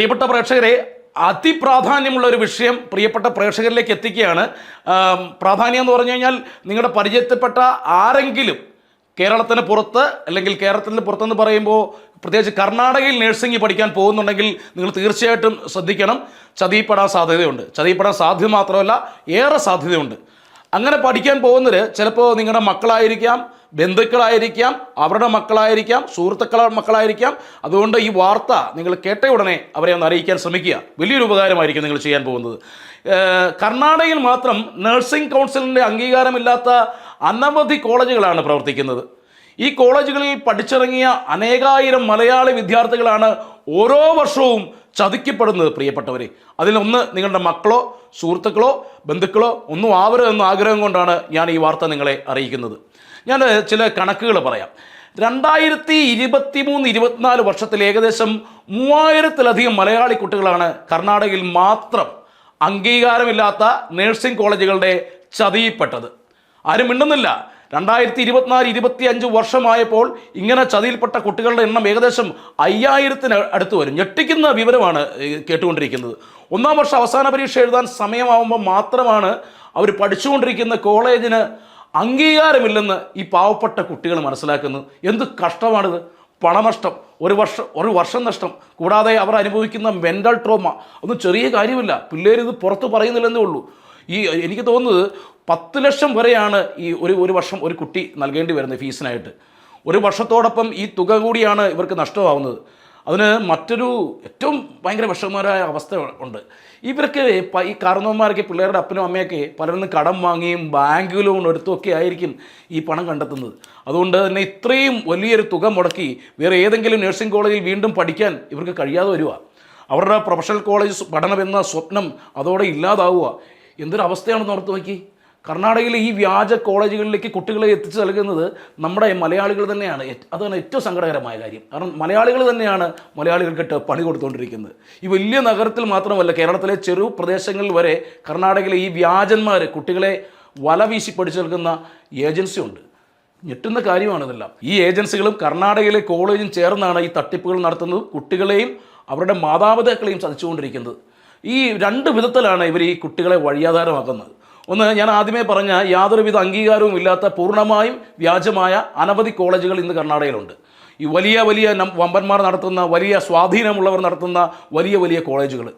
പ്രിയപ്പെട്ട പ്രേക്ഷകരെ അതിപ്രാധാന്യമുള്ള ഒരു വിഷയം പ്രിയപ്പെട്ട പ്രേക്ഷകരിലേക്ക് എത്തിക്കുകയാണ്. പ്രാധാന്യം എന്ന് പറഞ്ഞു കഴിഞ്ഞാൽ നിങ്ങളുടെ പരിചയത്തിൽപ്പെട്ട ആരെങ്കിലും കേരളത്തിന് പുറത്ത് അല്ലെങ്കിൽ കേരളത്തിന് പുറത്തെന്ന് പറയുമ്പോൾ പ്രത്യേകിച്ച് കർണാടകയിൽ നഴ്സിംഗ് പഠിക്കാൻ പോകുന്നുണ്ടെങ്കിൽ നിങ്ങൾ തീർച്ചയായിട്ടും ശ്രദ്ധിക്കണം. ചതിപ്പെടാൻ സാധ്യതയുണ്ട്. ചതിപ്പെടാൻ സാധ്യത മാത്രമല്ല ഏറെ സാധ്യതയുണ്ട്. അങ്ങനെ പഠിക്കാൻ പോകുന്നവർ ചിലപ്പോൾ നിങ്ങളുടെ മക്കളായിരിക്കാം ബന്ധുക്കളായിരിക്കാം അവരുടെ മക്കളായിരിക്കാം സുഹൃത്തുക്കളുടെ മക്കളായിരിക്കാം. അതുകൊണ്ട് ഈ വാർത്ത നിങ്ങൾ കേട്ട ഉടനെ അവരെ ഒന്ന് അറിയിക്കാൻ ശ്രമിക്കുക. വലിയൊരു ഉപകാരമായിരിക്കും നിങ്ങൾ ചെയ്യാൻ പോകുന്നത്. കർണാടകയിൽ മാത്രം നഴ്സിംഗ് കൗൺസിലിന്റെ അംഗീകാരമില്ലാത്ത അനവധി കോളേജുകളാണ് പ്രവർത്തിക്കുന്നത്. ഈ കോളേജുകളിൽ പഠിച്ചിറങ്ങിയ അനേകായിരം മലയാളി വിദ്യാർത്ഥികളാണ് ഓരോ വർഷവും ചതിക്കപ്പെടുന്നത് പ്രിയപ്പെട്ടവരെ. അതിലൊന്ന് നിങ്ങളുടെ മക്കളോ സുഹൃത്തുക്കളോ ബന്ധുക്കളോ ഒന്നും ആവരുതെന്ന ആഗ്രഹം കൊണ്ടാണ് ഞാൻ ഈ വാർത്ത നിങ്ങളെ അറിയിക്കുന്നത്. ഞാൻ ചില കണക്കുകൾ പറയാം. രണ്ടായിരത്തി ഇരുപത്തി മൂന്ന് ഇരുപത്തിനാല് വർഷത്തിൽ ഏകദേശം മൂവായിരത്തിലധികം മലയാളി കുട്ടികളാണ് കർണാടകയിൽ മാത്രം അംഗീകാരമില്ലാത്ത നഴ്സിംഗ് കോളേജുകളുടെ ചതിയിൽപ്പെട്ടത്. ആരും മിണ്ടുന്നില്ല. രണ്ടായിരത്തി ഇരുപത്തിനാല് ഇരുപത്തി അഞ്ച് വർഷമായപ്പോൾ ഇങ്ങനെ ചതിയിൽപ്പെട്ട കുട്ടികളുടെ എണ്ണം ഏകദേശം അയ്യായിരത്തിന് അടുത്ത് വരും. ഞെട്ടിക്കുന്ന വിവരമാണ് കേട്ടുകൊണ്ടിരിക്കുന്നത്. ഒന്നാം വർഷം അവസാന പരീക്ഷ എഴുതാൻ സമയമാവുമ്പോൾ മാത്രമാണ് അവർ പഠിച്ചുകൊണ്ടിരിക്കുന്ന കോളേജിന് അംഗീകാരമില്ലെന്ന് ഈ പാവപ്പെട്ട കുട്ടികൾ മനസ്സിലാക്കുന്നു എന്ത് കഷ്ടമാണിത്. പണനഷ്ടം ഒരു വർഷം ഒരു വർഷം നഷ്ടം. കൂടാതെ അവർ അനുഭവിക്കുന്ന മെന്റൽ ട്രോമ ഒന്നും ചെറിയ കാര്യമില്ല. പിള്ളേരിത് പുറത്ത് പറയുന്നില്ലെന്നേ ഉള്ളൂ. ഈ എനിക്ക് തോന്നുന്നത് പത്ത് ലക്ഷം വരെയാണ് ഈ ഒരു ഒരു വർഷം ഒരു കുട്ടി നൽകേണ്ടി വരുന്നത് ഫീസിനായിട്ട്. ഒരു വർഷത്തോടൊപ്പം ഈ തുക കൂടിയാണ് ഇവർക്ക് നഷ്ടമാവുന്നത്. അതിന് മറ്റൊരു ഏറ്റവും ഭയങ്കര വിഷമകരമായ അവസ്ഥ ഉണ്ട്. ഇവർക്ക് ഈ കാരണവന്മാരൊക്കെ പിള്ളേരുടെ അപ്പനും അമ്മയൊക്കെ പലരിൽ കടം വാങ്ങിയും ബാങ്ക് ലോൺ എടുത്തുമൊക്കെ ആയിരിക്കും ഈ പണം കണ്ടെത്തുന്നത്. അതുകൊണ്ട് തന്നെ ഇത്രയും വലിയൊരു തുക മുടക്കി വേറെ ഏതെങ്കിലും നഴ്സിംഗ് കോളേജിൽ വീണ്ടും പഠിക്കാൻ ഇവർക്ക് കഴിയാതെ വരിക അവരുടെ പ്രൊഫഷണൽ കോളേജ് പഠനമെന്ന സ്വപ്നം അതോടെ ഇല്ലാതാവുക എന്തൊരു അവസ്ഥയാണെന്ന് ഓർത്ത് നോക്കി കർണാടകയിലെ ഈ വ്യാജ കോളേജുകളിലേക്ക് കുട്ടികളെ എത്തിച്ചു നൽകുന്നത് നമ്മുടെ മലയാളികൾ തന്നെയാണ്. അതാണ് ഏറ്റവും സങ്കടകരമായ കാര്യം. കാരണം മലയാളികൾ തന്നെയാണ് മലയാളികൾക്കിട്ട് പണി കൊടുത്തുകൊണ്ടിരിക്കുന്നത് ഈ വലിയ നഗരത്തിൽ മാത്രമല്ല കേരളത്തിലെ ചെറു പ്രദേശങ്ങളിൽ വരെ കർണാടകയിലെ ഈ വ്യാജന്മാർ കുട്ടികളെ വല വീശി പഠിച്ചു നൽകുന്ന ഏജൻസി ഉണ്ട്. ഞെട്ടുന്ന കാര്യമാണ് ഇതെല്ലാം. ഈ ഏജൻസികളും കർണാടകയിലെ കോളേജും ചേർന്നാണ് ഈ തട്ടിപ്പുകൾ നടത്തുന്നത്. കുട്ടികളെയും അവരുടെ മാതാപിതാക്കളെയും ചതിച്ചുകൊണ്ടിരിക്കുന്നത്. ഈ രണ്ട് വിധത്തിലാണ് ഇവർ ഈ കുട്ടികളെ വഴിയാധാരമാക്കുന്നത്. ഒന്ന് ഞാൻ ആദ്യമേ പറഞ്ഞ യാതൊരുവിധ അംഗീകാരവും ഇല്ലാത്ത പൂർണമായും വ്യാജമായ അനവധി കോളേജുകൾ ഇന്ന് കർണാടകയിലുണ്ട്. ഈ വലിയ വലിയ വമ്പന്മാർ നടത്തുന്ന വലിയ സ്വാധീനമുള്ളവർ നടത്തുന്ന വലിയ വലിയ കോളേജുകൾ.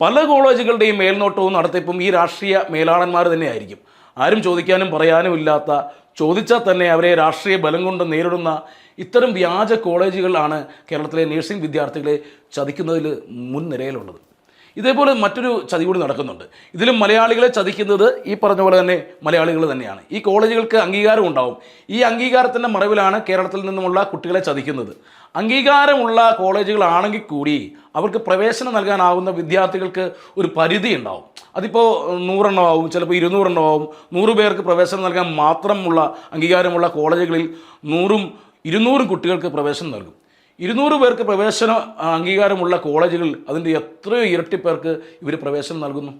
പല കോളേജുകളുടെയും മേൽനോട്ടവും നടത്തിപ്പും ഈ രാഷ്ട്രീയ മേലാളന്മാർ തന്നെയായിരിക്കും. ആരും ചോദിക്കാനും പറയാനും ഇല്ലാത്ത ചോദിച്ചാൽ തന്നെ അവരെ രാഷ്ട്രീയ ബലം കൊണ്ട് നേരിടുന്ന ഇത്തരം വ്യാജ കോളേജുകളാണ് കേരളത്തിലെ നഴ്സിംഗ് വിദ്യാർത്ഥികളെ ചതിക്കുന്നതിൽ മുൻനിരയിലുള്ളത്. ഇതേപോലെ മറ്റൊരു ചതി കൂടി നടക്കുന്നുണ്ട്. ഇതിലും മലയാളികളെ ചതിക്കുന്നത് ഈ പറഞ്ഞ പോലെ തന്നെ മലയാളികൾ തന്നെയാണ്. ഈ കോളേജുകൾക്ക് അംഗീകാരം ഉണ്ടാവും. ഈ അംഗീകാരത്തിന്റെ മറവിലാണ് കേരളത്തിൽ നിന്നുമുള്ള കുട്ടികളെ ചതിക്കുന്നത്. അംഗീകാരമുള്ള കോളേജുകളാണെങ്കിൽ കൂടി അവർക്ക് പ്രവേശനം നൽകാനാവുന്ന വിദ്യാർത്ഥികൾക്ക് ഒരു പരിധി ഉണ്ടാവും. അതിപ്പോൾ നൂറെണ്ണമാവും ചിലപ്പോൾ ഇരുന്നൂറെണ്ണമാവും നൂറ് പേർക്ക് പ്രവേശനം നൽകാൻ മാത്രമുള്ള അംഗീകാരമുള്ള കോളേജുകളിൽ നൂറും ഇരുന്നൂറും കുട്ടികൾക്ക് പ്രവേശനം നൽകും. ഇരുന്നൂറ് പേർക്ക് പ്രവേശന അംഗീകാരമുള്ള കോളേജുകളിൽ അതിന്റെ എത്രയോ ഇരട്ടി പേർക്ക് ഇവർ പ്രവേശനം നൽകുന്നു.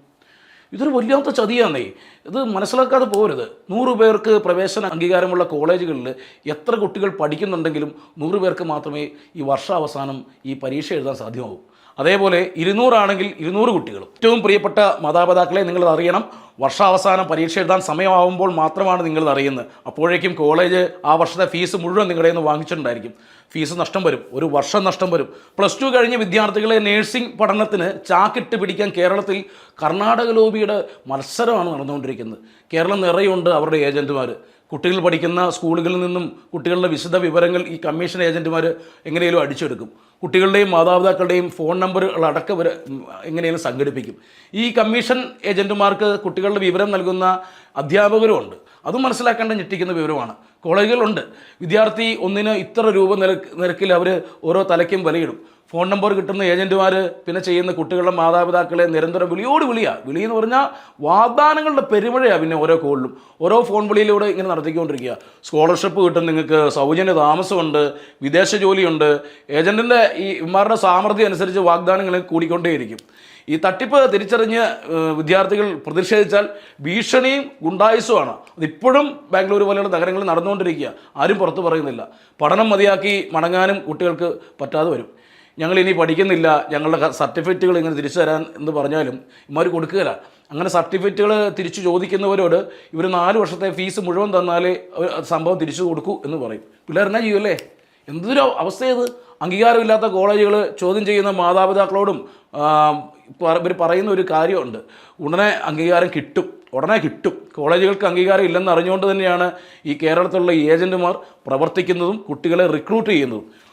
ഇതൊരു വല്ലാത്ത ചതിയാണേ ഇത് മനസ്സിലാക്കാതെ പോരുത്. നൂറ് പേർക്ക് പ്രവേശന അംഗീകാരമുള്ള കോളേജുകളിൽ എത്ര കുട്ടികൾ പഠിക്കുന്നുണ്ടെങ്കിലും നൂറ് പേർക്ക് മാത്രമേ ഈ വർഷാവസാനം ഈ പരീക്ഷ എഴുതാൻ സാധ്യമാവൂ. അതേപോലെ ഇരുന്നൂറാണെങ്കിൽ ഇരുന്നൂറ് കുട്ടികളും. ഏറ്റവും പ്രിയപ്പെട്ട മാതാപിതാക്കളെ നിങ്ങൾ അറിയണം. വർഷാവസാനം പരീക്ഷ എഴുതാൻ സമയമാവുമ്പോൾ മാത്രമാണ് നിങ്ങൾ അറിയുന്നത്. അപ്പോഴേക്കും കോളേജ് ആ വർഷത്തെ ഫീസ് മുഴുവൻ നിങ്ങളുടെ നിന്ന് വാങ്ങിച്ചിട്ടുണ്ടായിരിക്കും. ഫീസ് നഷ്ടം വരും. ഒരു വർഷം നഷ്ടം വരും. പ്ലസ് ടു കഴിഞ്ഞ വിദ്യാർത്ഥികളെ നേഴ്സിംഗ് പഠനത്തിന് ചാക്കിട്ട് പിടിക്കാൻ കേരളത്തിൽ കർണാടക ലോബിയുടെ മത്സരമാണ് നടന്നുകൊണ്ടിരിക്കുന്നത്. കേരളം നിറയുണ്ട് അവരുടെ ഏജന്റുമാർ കുട്ടികൾ പഠിക്കുന്ന സ്കൂളുകളിൽ നിന്നും കുട്ടികളുടെ വിശദ വിവരങ്ങൾ ഈ കമ്മീഷൻ ഏജന്റുമാർ എങ്ങനെയും അടിച്ചെടുക്കും കുട്ടികളുടെയും മാതാപിതാക്കളുടെയും ഫോൺ നമ്പറുകൾ അടക്കം ഇവർ എങ്ങനെയും സംഘടിപ്പിക്കും. ഈ കമ്മീഷൻ ഏജന്റുമാർക്ക് കുട്ടികളുടെ വിവരം നൽകുന്ന അധ്യാപകരുമുണ്ട്. അതും മനസ്സിലാക്കേണ്ട ഞെട്ടിക്കുന്ന വിവരമാണ്. കോളേജുകളുണ്ട്. വിദ്യാർത്ഥി ഒന്നിന് ഇത്ര രൂപ നിരക്ക് നിരക്കിൽ അവർ ഓരോ തലയ്ക്കും വിലയിടും. ഫോൺ നമ്പർ കിട്ടുന്ന ഏജന്റുമാർ പിന്നെ ചെയ്യുന്ന കുട്ടികളുടെ മാതാപിതാക്കളെ നിരന്തരം വിളിയോട് വിളിയാണ് വിളി എന്ന് പറഞ്ഞാൽ വാഗ്ദാനങ്ങളുടെ പെരുമഴയാണ് പിന്നെ ഓരോ കോളിലും. ഓരോ ഫോൺ വിളിയിലൂടെ ഇങ്ങനെ നടത്തിക്കൊണ്ടിരിക്കുക. സ്കോളർഷിപ്പ് കിട്ടും നിങ്ങൾക്ക് സൗജന്യ താമസമുണ്ട് വിദേശ ജോലിയുണ്ട്. ഏജന്റിന്റെ ഈ ഇമാരുടെ സാമർഥ്യം അനുസരിച്ച് വാഗ്ദാനങ്ങൾ കൂടിക്കൊണ്ടേയിരിക്കും. ഈ തട്ടിപ്പ് തിരിച്ചറിഞ്ഞ് വിദ്യാർത്ഥികൾ പ്രതിഷേധിച്ചാൽ ഭീഷണിയും ഗുണ്ടായുസുമാണ് അതിപ്പോഴും ബാംഗ്ലൂർ പോലെയുള്ള നഗരങ്ങളിൽ നടന്നുകൊണ്ടിരിക്കുക. ആരും പുറത്ത് പറയുന്നില്ല. പഠനം മതിയാക്കി മടങ്ങാനും കുട്ടികൾക്ക് പറ്റാതെ വരും. ഞങ്ങൾ ഇനി പഠിക്കുന്നില്ല ഞങ്ങളുടെ സർട്ടിഫിക്കറ്റുകൾ ഇങ്ങനെ തിരിച്ചു തരാൻ എന്ന് പറഞ്ഞാലും ഇമാർ കൊടുക്കുകയില്ല. അങ്ങനെ സർട്ടിഫിക്കറ്റുകൾ തിരിച്ചു ചോദിക്കുന്നവരോട് ഇവർ നാല് വർഷത്തെ ഫീസ് മുഴുവൻ തന്നാലേ സംഭവം തിരിച്ചു കൊടുക്കൂ എന്ന് പറയും. പിള്ളേരെന്നാ ചെയ്യുമല്ലേ എന്തൊരു അവസ്ഥയത്? അംഗീകാരമില്ലാത്ത കോളേജുകൾ ചോദ്യം ചെയ്യുന്ന മാതാപിതാക്കളോടും ഇവർ പറയുന്ന ഒരു കാര്യമുണ്ട്. ഉടനെ അംഗീകാരം കിട്ടും. ഉടനെ കിട്ടും. കോളേജുകൾക്ക് അംഗീകാരം ഇല്ലെന്ന് അറിഞ്ഞുകൊണ്ട് തന്നെയാണ് ഈ കേരളത്തിലുള്ള ഏജന്റുമാർ പ്രവർത്തിക്കുന്നതും കുട്ടികളെ റിക്രൂട്ട് ചെയ്യുന്നതും.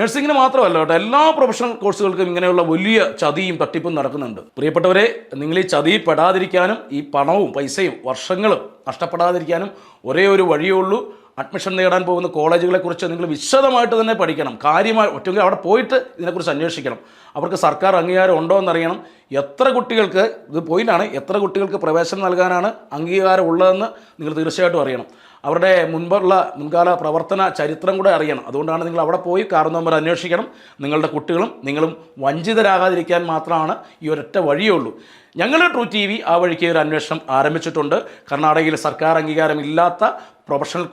നഴ്സിംഗിന് മാത്രമല്ല കേട്ടോ എല്ലാ പ്രൊഫഷണൽ കോഴ്സുകൾക്കും ഇങ്ങനെയുള്ള വലിയ ചതിയും തട്ടിപ്പും നടക്കുന്നുണ്ട്. പ്രിയപ്പെട്ടവരെ നിങ്ങൾ ഈ ചതി പെടാതിരിക്കാനും ഈ പണവും പൈസയും വർഷങ്ങളും നഷ്ടപ്പെടാതിരിക്കാനും ഒരേ ഒരു വഴിയേ ഉള്ളൂ. അഡ്മിഷൻ നേടാൻ പോകുന്ന കോളേജുകളെക്കുറിച്ച് നിങ്ങൾ വിശദമായിട്ട് തന്നെ പഠിക്കണം. കാര്യമായി ഒറ്റെങ്കിൽ അവിടെ പോയിട്ട് ഇതിനെക്കുറിച്ച് അന്വേഷിക്കണം. അവർക്ക് സർക്കാർ അംഗീകാരം ഉണ്ടോ എന്നറിയണം. എത്ര കുട്ടികൾക്ക് ഇത് പോയിന്റാണ് എത്ര കുട്ടികൾക്ക് പ്രവേശനം നൽകാനാണ് അംഗീകാരം ഉള്ളതെന്ന് നിങ്ങൾ തീർച്ചയായിട്ടും അറിയണം. അവരുടെ മുൻപുള്ള മുൻകാല പ്രവർത്തന ചരിത്രം കൂടെ അറിയണം. അതുകൊണ്ടാണ് നിങ്ങൾ അവിടെ പോയി കാർ നമ്പർ അന്വേഷിക്കണം. നിങ്ങളുടെ കുട്ടികളും നിങ്ങളും വഞ്ചിതരാകാതിരിക്കാൻ മാത്രമാണ് ഈ ഒരൊറ്റ വഴിയേ ഉള്ളൂ. ഞങ്ങൾ ട്രൂ ടി വി ആ വഴിക്ക് ഒരു അന്വേഷണം ആരംഭിച്ചിട്ടുണ്ട്. കർണാടകയിൽ സർക്കാർ അംഗീകാരമില്ലാത്ത പ്രൊഫഷണൽ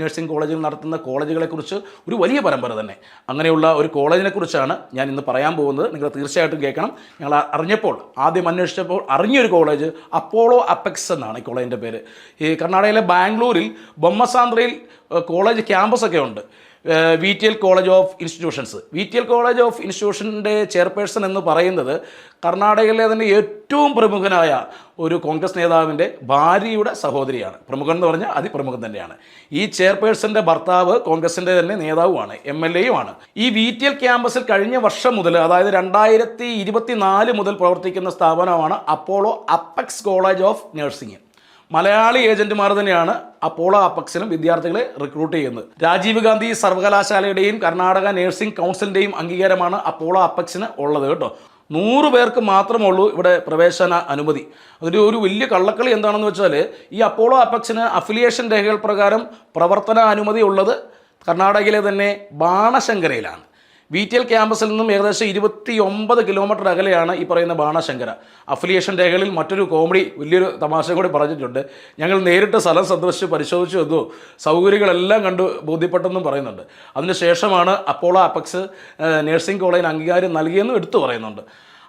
നഴ്സിംഗ് കോളേജിൽ നടത്തുന്ന കോളേജുകളെക്കുറിച്ച് ഒരു വലിയ പരമ്പര തന്നെ. അങ്ങനെയുള്ള ഒരു കോളേജിനെക്കുറിച്ചാണ് ഞാൻ ഇന്ന് പറയാൻ പോകുന്നത്. നിങ്ങൾ തീർച്ചയായിട്ടും കേൾക്കണം. ഞങ്ങൾ അറിഞ്ഞപ്പോൾ ആദ്യം അന്വേഷിച്ചപ്പോൾ അറിഞ്ഞൊരു കോളേജ് അപ്പോളോ അപ്പെക്സ് എന്നാണ് ഈ കോളേജിന്റെ പേര്. ഈ കർണാടകയിലെ ബാംഗ്ലൂരിൽ ബൊമ്മസാന്ദ്രയിൽ കോളേജ് ക്യാമ്പസൊക്കെ ഉണ്ട്. V T L college of institutions V T L college of ഇൻസ്റ്റിറ്റ്യൂഷന്റെ chairperson എന്ന് പറയുന്നത് കർണാടകയിലെ തന്നെ ഏറ്റവും പ്രമുഖനായ ഒരു കോൺഗ്രസ് നേതാവിന്റെ ഭാര്യയുടെ സഹോദരിയാണ്. പ്രമുഖൻ എന്ന് പറഞ്ഞാൽ അതിപ്രമുഖൻ തന്നെയാണ്. ഈ ചെയർപേഴ്സന്റെ ഭർത്താവ് കോൺഗ്രസിന്റെ തന്നെ നേതാവുമാണ് എം എൽ എയുമാണ്. ഈ വി ടി എൽ ക്യാമ്പസിൽ കഴിഞ്ഞ വർഷം മുതൽ അതായത് രണ്ടായിരത്തി ഇരുപത്തി നാല് മുതൽ പ്രവർത്തിക്കുന്ന സ്ഥാപനമാണ് Apollo Apex college of nursing. Malayali ഏജന്റുമാർ തന്നെയാണ് അപ്പോളോ അപ്പക്സിനും വിദ്യാർത്ഥികളെ റിക്രൂട്ട് ചെയ്യുന്നത്. രാജീവ് ഗാന്ധി സർവകലാശാലയുടെയും കർണാടക നഴ്സിംഗ് കൗൺസിലിന്റെയും അംഗീകാരമാണ് അപ്പോളോ അപ്പക്സിന് ഉള്ളത് കേട്ടോ. നൂറ് പേർക്ക് മാത്രമേ ഉള്ളൂ ഇവിടെ പ്രവേശന അനുമതി. അതിന്റെ ഒരു വലിയ കള്ളക്കളി എന്താണെന്ന് വെച്ചാൽ ഈ അപ്പോളോ അപ്പക്സിന് അഫിലിയേഷൻ രേഖകൾ പ്രകാരം പ്രവർത്തന അനുമതി ഉള്ളത് കർണാടകയിലെ തന്നെ ബാണശങ്കരയിലാണ്. വി ടി എൽ ക്യാമ്പസിൽ നിന്നും ഏകദേശം ഇരുപത്തി ഒമ്പത് കിലോമീറ്റർ അകലെയാണ് ഈ പറയുന്ന ബാണശങ്കര. അഫിലിയേഷൻ രേഖകളിൽ മറ്റൊരു കോമഡി വലിയൊരു തമാശ കൂടി പറഞ്ഞിട്ടുണ്ട്. ഞങ്ങൾ നേരിട്ട് സ്ഥലം സന്ദർശിച്ച് പരിശോധിച്ചു വന്നു. സൗകര്യങ്ങളെല്ലാം കണ്ടു ബോധ്യപ്പെട്ടെന്നും പറയുന്നുണ്ട്. അതിനുശേഷമാണ് അപ്പോളോ അപ്പക്സ് നഴ്സിംഗ് കോളേജിന് അംഗീകാരം നൽകിയെന്നും എടുത്തു പറയുന്നുണ്ട്.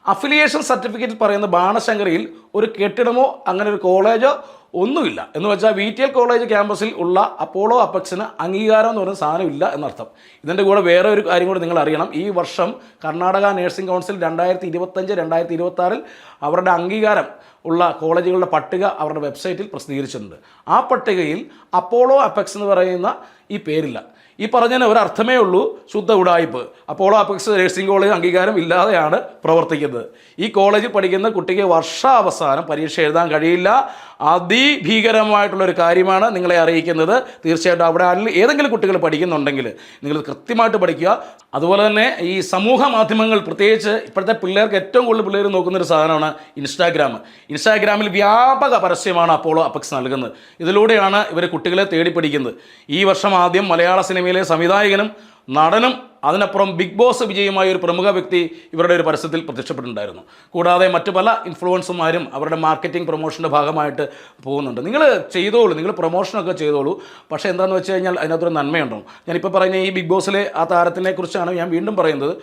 അഫിലിയേഷൻ സർട്ടിഫിക്കറ്റിൽ പറയുന്ന ബാണശങ്കറിയിൽ ഒരു കെട്ടിടമോ അങ്ങനെ ഒരു കോളേജോ ഒന്നുമില്ല. എന്ന് വെച്ചാൽ വി ടി എൽ കോളേജ് ക്യാമ്പസിൽ ഉള്ള അപ്പോളോ അപ്പക്സിന് അംഗീകാരം എന്ന് പറയുന്ന സാധനം ഇല്ല എന്നർത്ഥം. ഇതിന്റെ കൂടെ വേറെ ഒരു കാര്യം കൂടി നിങ്ങൾ അറിയണം. ഈ വർഷം കർണാടക നഴ്സിംഗ് കൗൺസിൽ രണ്ടായിരത്തി ഇരുപത്തഞ്ച് രണ്ടായിരത്തി ഇരുപത്താറിൽ അവരുടെ അംഗീകാരം ഉള്ള കോളേജുകളുടെ പട്ടിക അവരുടെ വെബ്സൈറ്റിൽ പ്രസിദ്ധീകരിച്ചിട്ടുണ്ട്. ആ പട്ടികയിൽ അപ്പോളോ അപ്പക്സ് എന്ന് പറയുന്ന ഈ പേരില്ല. ഈ പറഞ്ഞതിന് ഒരർത്ഥമേ ഉള്ളൂ ശുദ്ധ ഉടായ്പ് അപ്പോളോ അപ്പക്സ് നഴ്സിംഗ് കോളേജ് അംഗീകാരം ഇല്ലാതെയാണ് പ്രവർത്തിക്കുന്നത്. ഈ കോളേജിൽ പഠിക്കുന്ന കുട്ടിക്ക് വർഷാവസാനം പരീക്ഷ എഴുതാൻ കഴിയില്ല. അതിഭീകരമായിട്ടുള്ളൊരു കാര്യമാണ് നിങ്ങളെ അറിയിക്കുന്നത്. തീർച്ചയായിട്ടും അവിടെ ആരെങ്കിലും ഏതെങ്കിലും കുട്ടികൾ പഠിക്കുന്നുണ്ടെങ്കിൽ നിങ്ങൾ കൃത്യമായിട്ട് പഠിക്കുക. അതുപോലെ തന്നെ ഈ സമൂഹ മാധ്യമങ്ങൾ പ്രത്യേകിച്ച് ഇപ്പോഴത്തെ പിള്ളേർക്ക് ഏറ്റവും കൂടുതൽ പിള്ളേർ നോക്കുന്ന ഒരു സാധനമാണ് ഇൻസ്റ്റാഗ്രാം ഇൻസ്റ്റാഗ്രാമിൽ വ്യാപക പരസ്യമാണ് അപ്പോളോ അപ്പക്സ് നൽകുന്നത്. ഇതിലൂടെയാണ് ഇവർ കുട്ടികളെ തേടി പഠിക്കുന്നത് ഈ വർഷം ആദ്യം മലയാള സിനിമയിലെ സംവിധായകനും നടനും അതിനപ്പുറം ബിഗ് ബോസ് വിജയമായ ഒരു പ്രമുഖ വ്യക്തി ഇവരുടെ ഒരു പരസ്യത്തിൽ പ്രത്യക്ഷപ്പെട്ടിട്ടുണ്ടായിരുന്നു. കൂടാതെ മറ്റു പല ഇൻഫ്ലുവൻസുമാരും അവരുടെ മാർക്കറ്റിംഗ് പ്രൊമോഷന്റെ ഭാഗമായിട്ട് പോകുന്നുണ്ട്. നിങ്ങൾ ചെയ്തോളൂ നിങ്ങൾ പ്രൊമോഷനൊക്കെ ചെയ്തോളൂ. പക്ഷേ എന്താണെന്ന് വെച്ച് കഴിഞ്ഞാൽ അതിനകത്തൊരു നന്മയുണ്ടോ ഞാനിപ്പോൾ പറയുന്ന ഈ ബിഗ് ബോസിലെ ആ താരത്തിനെ കുറിച്ചാണ് ഞാൻ വീണ്ടും പറയുന്നത്.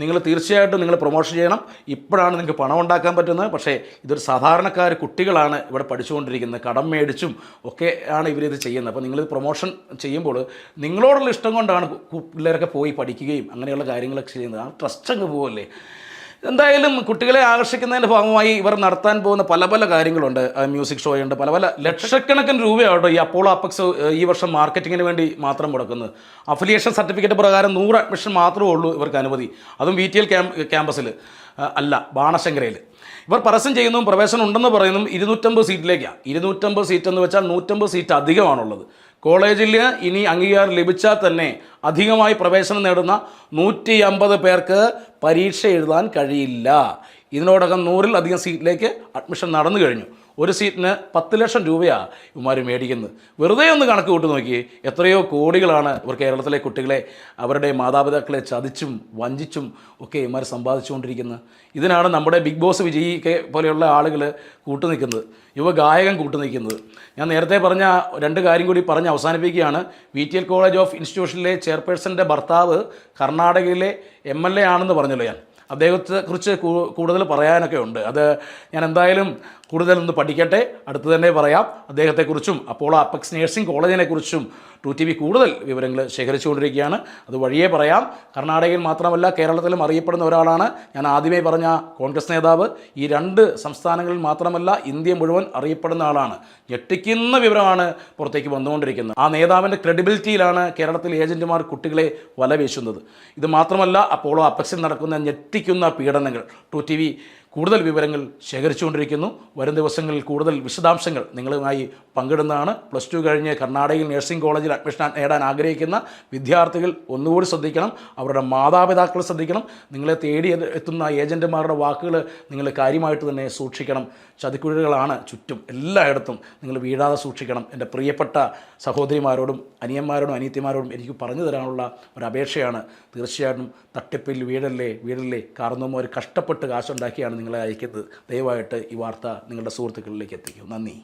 നിങ്ങൾ തീർച്ചയായിട്ടും നിങ്ങൾ പ്രൊമോഷൻ ചെയ്യണം. ഇപ്പോഴാണ് നിങ്ങൾക്ക് പണം ഉണ്ടാക്കാൻ പറ്റുന്നത്. പക്ഷേ ഇതൊരു സാധാരണക്കാർ കുട്ടികളാണ് ഇവിടെ പഠിച്ചുകൊണ്ടിരിക്കുന്നത്. കടം മേടിച്ചും ഒക്കെ ആണ് ഇവരിത് ചെയ്യുന്നത്. അപ്പോൾ നിങ്ങൾ പ്രൊമോഷൻ ചെയ്യുമ്പോൾ നിങ്ങളോടുള്ള ഇഷ്ടം കൊണ്ടാണ് പിള്ളേരൊക്കെ പോയി പഠിക്കുകയും അങ്ങനെയുള്ള കാര്യങ്ങളൊക്കെ ചെയ്യുന്നത്. ആ ട്രസ്റ്റ് അങ്ങ് പോവല്ലേ? എന്തായാലും കുട്ടികളെ ആകർഷിക്കുന്നതിന്റെ ഭാഗമായി ഇവർ നടത്താൻ പോകുന്ന പല പല കാര്യങ്ങളുണ്ട്. മ്യൂസിക് ഷോ ഉണ്ട്. പല പല ലക്ഷക്കണക്കിന് രൂപയാട്ടോ ഈ അപ്പോളോ അപ്പക്സ് ഈ വർഷം മാർക്കറ്റിങ്ങിന് വേണ്ടി മാത്രം മുടക്കുന്നത്. അഫിലിയേഷൻ സർട്ടിഫിക്കറ്റ് പ്രകാരം നൂറ് അഡ്മിഷൻ മാത്രമേ ഉള്ളൂ ഇവർക്ക് അനുമതി. അതും വി ടി എൽ ക്യാമ്പസിൽ അല്ല ബാണശങ്കരയിൽ ഇവർ പരസ്യം ചെയ്യുന്നതും പ്രവേശനം ഉണ്ടെന്ന് പറയുന്നതും ഇരുന്നൂറ്റമ്പത് സീറ്റിലേക്കാണ് ഇരുന്നൂറ്റമ്പത് സീറ്റ് എന്ന് വെച്ചാൽ നൂറ്റമ്പത് സീറ്റ് അധികമാണുള്ളത്. കോളേജിൽ ഇനി അംഗീകാരം ലഭിച്ചാൽ തന്നെ അധികമായി പ്രവേശനം നേടുന്ന നൂറ്റി അമ്പത് പേർക്ക് പരീക്ഷ എഴുതാൻ കഴിയില്ല. ഇതിനോടകം നൂറിൽ അധികം സീറ്റിലേക്ക് അഡ്മിഷൻ നടന്നു കഴിഞ്ഞു. ഒരു സീറ്റിന് പത്ത് ലക്ഷം രൂപയാണ് ഇവന്മാർ മേടിക്കുന്നത്. വെറുതെ ഒന്ന് കണക്ക് കൂട്ടി നോക്കി എത്രയോ കോടികളാണ് ഇവർ കേരളത്തിലെ കുട്ടികളെ അവരുടെ മാതാപിതാക്കളെ ചതിച്ചും വഞ്ചിച്ചും ഒക്കെ ഇവന്മാർ സമ്പാദിച്ചുകൊണ്ടിരിക്കുന്നത്. ഇതിനാണ് നമ്മുടെ ബിഗ് ബോസ് വിജയി പോലെയുള്ള ആളുകൾ കൂട്ടുനിൽക്കുന്നത് യുവ ഗായകൻ കൂട്ടുനിൽക്കുന്നത് ഞാൻ നേരത്തെ പറഞ്ഞ രണ്ട് കാര്യം കൂടി പറഞ്ഞ് അവസാനിപ്പിക്കുകയാണ്. V T L college of ഇൻസ്റ്റിറ്റ്യൂഷനിലെ ചെയർപേഴ്സന്റെ ഭർത്താവ് കർണാടകയിലെ എം എൽ എ ആണെന്ന് പറഞ്ഞല്ലോ ഞാൻ. അദ്ദേഹത്തെ കുറിച്ച് കൂടുതൽ പറയാനൊക്കെ ഉണ്ട്. അത് ഞാൻ എന്തായാലും കൂടുതൽ ഒന്ന് പഠിക്കട്ടെ. അടുത്ത് തന്നെ പറയാം. അദ്ദേഹത്തെക്കുറിച്ചും അപ്പോൾ അപ്പക്സ് നേഴ്സിംഗ് കോളേജിനെക്കുറിച്ചും ടു ടി വി കൂടുതൽ വിവരങ്ങൾ ശേഖരിച്ചുകൊണ്ടിരിക്കുകയാണ്. അത് വഴിയേ പറയാം. കർണാടകയിൽ മാത്രമല്ല കേരളത്തിലും അറിയപ്പെടുന്ന ഒരാളാണ്. ഞാൻ ആദ്യമേ പറഞ്ഞ കോൺഗ്രസ് നേതാവ്. ഈ രണ്ട് സംസ്ഥാനങ്ങളിൽ മാത്രമല്ല ഇന്ത്യ മുഴുവൻ അറിയപ്പെടുന്ന ആളാണ്. ഞെട്ടിക്കുന്ന വിവരമാണ് പുറത്തേക്ക് വന്നുകൊണ്ടിരിക്കുന്നത്. ആ നേതാവിന്റെ ക്രെഡിബിലിറ്റിയിലാണ് കേരളത്തിൽ ഏജന്റുമാർ കുട്ടികളെ വല വീശുന്നത് ഇത് മാത്രമല്ല അപ്പോളോ അപ്പക്ഷൻ നടക്കുന്ന ഞെട്ടിക്കുന്ന പീഡനങ്ങൾ. ടു ടി വി കൂടുതൽ വിവരങ്ങൾ ശേഖരിച്ചുകൊണ്ടിരിക്കുന്നു. വരും ദിവസങ്ങളിൽ കൂടുതൽ വിശദാംശങ്ങൾ നിങ്ങളുമായി പങ്കിടുന്നതാണ്. പ്ലസ് ടു കഴിഞ്ഞ് കർണാടകയിൽ നഴ്സിംഗ് കോളേജിൽ അഡ്മിഷൻ നേടാൻ ആഗ്രഹിക്കുന്ന വിദ്യാർത്ഥികൾ ഒന്നുകൂടി ശ്രദ്ധിക്കണം. അവരുടെ മാതാപിതാക്കൾ ശ്രദ്ധിക്കണം. നിങ്ങളെ തേടി എത്തുന്ന ഏജന്റുമാരുടെ വാക്കുകൾ നിങ്ങൾ കാര്യമായിട്ട് തന്നെ സൂക്ഷിക്കണം. ചതിക്കുഴികളാണ് ചുറ്റും എല്ലായിടത്തും നിങ്ങൾ വീഴാതെ സൂക്ഷിക്കണം. എന്റെ പ്രിയപ്പെട്ട സഹോദരിമാരോടും അനിയന്മാരോടും അനിയത്തിമാരോടും എനിക്ക് പറഞ്ഞു തരാനുള്ള ഒരു അപേക്ഷയാണ്. തീർച്ചയായിട്ടും തട്ടിപ്പിൽ വീടല്ലേ വീടല്ലേ കാരണം ഒരു കഷ്ടപ്പെട്ട് കാശുണ്ടാക്കിയാണ് നിങ്ങളെ അയക്കുന്നത്. ദയവായിട്ട് ഈ വാർത്ത നിങ്ങളുടെ സുഹൃത്തുക്കളിലേക്ക് എത്തിക്കും. നന്ദി.